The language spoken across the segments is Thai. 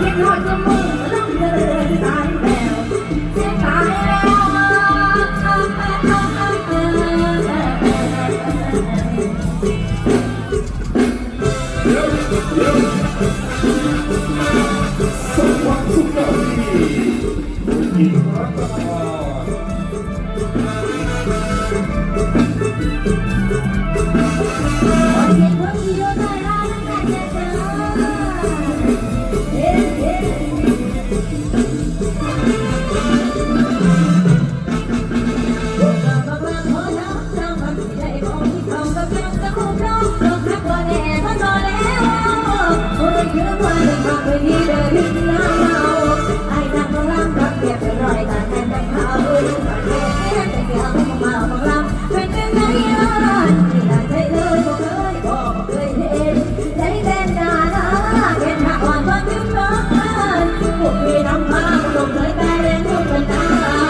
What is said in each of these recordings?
เด็กน้อยก็มุ่งแล้วเดินตาย ลงเคยแต่เรีนทุกคนตา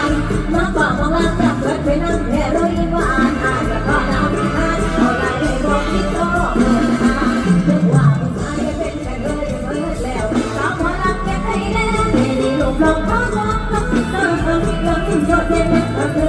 มมาบอกมาว่าจับรถไปนั่งแค่รู้ยิ่งว่าอ่านอ่านแล้ก็นำอ่นเอได้บอกที่โตเมื่ออ่านเรื่องว่าผู้ชเป็นแต่เธองเมื่แล้วสาวหมอลำแค่ไทแนด์ไม่ด้ลบหลงเขาหวังต้องต้องต้องต้องเด่น